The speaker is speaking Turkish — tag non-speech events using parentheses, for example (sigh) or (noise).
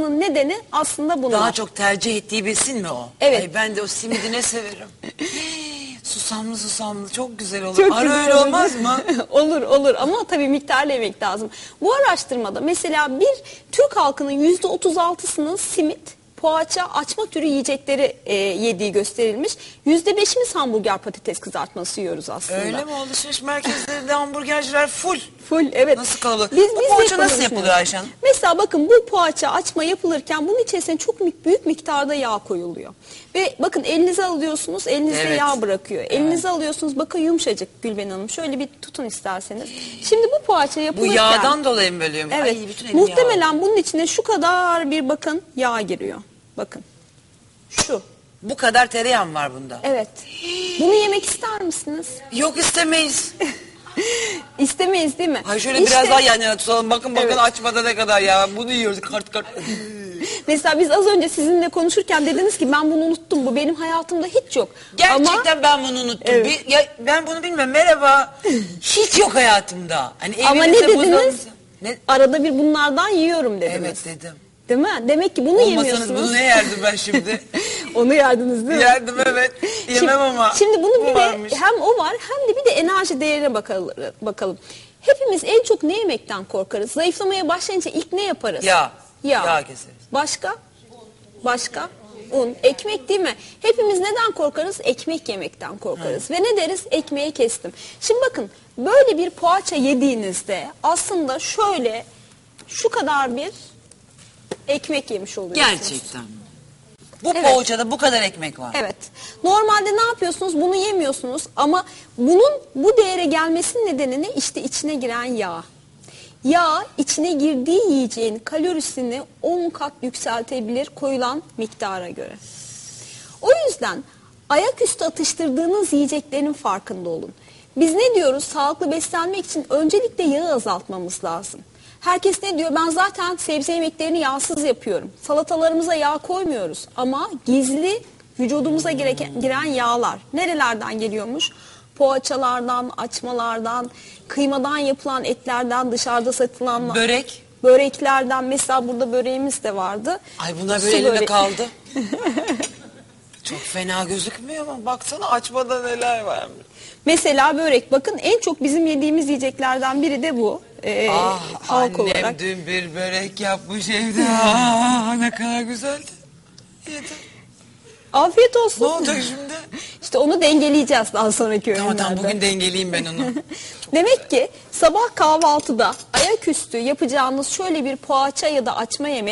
olmasının nedeni aslında bunlar. Daha çok tercih ettiği besin mi o? Evet. Ay ben de o simidi ne severim. susamlı susamlı çok güzel olur. Çok Ara güzel öyle olur. olmaz mı? (laughs) olur olur ama tabii miktarla yemek lazım. Bu araştırmada mesela bir Türk halkının yüzde otuz altısının simit, poğaça, açma türü yiyecekleri e, yediği gösterilmiş. Yüzde beşimiz hamburger patates kızartması yiyoruz aslında. Öyle mi? Alışveriş merkezlerinde hamburgerciler full. Full evet. Nasıl kalabalık? Biz, Bu biz poğaça nasıl yapılıyor. Ayşe Hanım? Mesela bakın bu poğaça açma yapılırken bunun içerisine çok büyük miktarda yağ koyuluyor. Ve bakın elinize alıyorsunuz elinizde Evet. yağ bırakıyor. Elinize alıyorsunuz bakın yumuşacık Gülben Hanım. Şöyle bir tutun isterseniz. Şimdi bu poğaça Bu yapılırken. yağdan dolayı mı bölüyorum? Evet. Ay, bütün elim yağ. muhtemelen bunun içine şu kadar bir bakın yağ giriyor. Bakın. Şu. Bu kadar tereyağım var bunda. Evet. Bunu yemek ister misiniz? Yok istemeyiz. (laughs) İstemeyiz değil mi? Hay şöyle İşte- biraz daha yan yana tutalım. Bakın bakın Evet. açmada ne kadar ya. Bunu yiyoruz kart kart. (laughs) Mesela biz az önce sizinle konuşurken dediniz ki ben bunu unuttum. Bu benim hayatımda hiç yok. Gerçekten Ama, ben bunu unuttum. Evet. Bir, ya, ben bunu bilmiyorum. Merhaba. (laughs) Hiç yok hayatımda. Hani ama ne evinizde dediniz? buzdolabınızda- Ne? Arada bir bunlardan yiyorum dediniz. Evet dedim. Değil mi? Demek ki bunu Olmasanız yemiyorsunuz. bunu ne yerdim ben şimdi? (laughs) Onu yerdiniz değil mi? yerdim evet. Yemem şimdi, ama. Şimdi bunu Bu bir varmış. de hem o var hem de bir de enerji değerine bakalım. bakalım. Hepimiz en çok ne yemekten korkarız? Zayıflamaya başlayınca ilk ne yaparız? Yağ. Yağ. Yağ keseriz. Başka? Başka? Un. Ekmek değil mi? Hepimiz neden korkarız? Ekmek yemekten korkarız. Ve ne deriz? Ekmeği kestim. Şimdi bakın böyle bir poğaça yediğinizde aslında şöyle şu kadar bir ekmek yemiş oluyorsunuz. Gerçekten. mi? Bu Evet. poğaçada bu kadar ekmek var. Evet. Normalde ne yapıyorsunuz? Bunu yemiyorsunuz ama bunun bu değere gelmesinin nedeni ne? İşte içine giren yağ. Yağ içine girdiği yiyeceğin kalorisini 10 kat yükseltebilir koyulan miktara göre. O yüzden ayaküstü atıştırdığınız yiyeceklerin farkında olun. Biz ne diyoruz? Sağlıklı beslenmek için öncelikle yağı azaltmamız lazım. Herkes ne diyor? Ben zaten sebze yemeklerini yağsız yapıyorum. Salatalarımıza yağ koymuyoruz. Ama gizli vücudumuza gireken- giren yağlar nerelerden geliyormuş? Poğaçalardan, açmalardan, kıymadan yapılan etlerden, dışarıda satılan Börek. böreklerden. Mesela burada böreğimiz de vardı. Ay bunlar Su böyle böreği. kaldı. (laughs) Çok fena gözükmüyor ama baksana açmada neler varmış. Mesela börek bakın en çok bizim yediğimiz yiyeceklerden biri de bu. Ee, Ah halk annem olarak. dün bir börek yapmış evde. Ah ne kadar güzeldi. Yedim. Afiyet olsun. Ne olacak şimdi? (laughs) İşte onu dengeleyeceğiz daha sonraki Tamam öğünlerde. tamam bugün dengeleyeyim ben onu. (laughs) Demek ki sabah kahvaltıda ayaküstü yapacağınız şöyle bir poğaça ya da açma yemek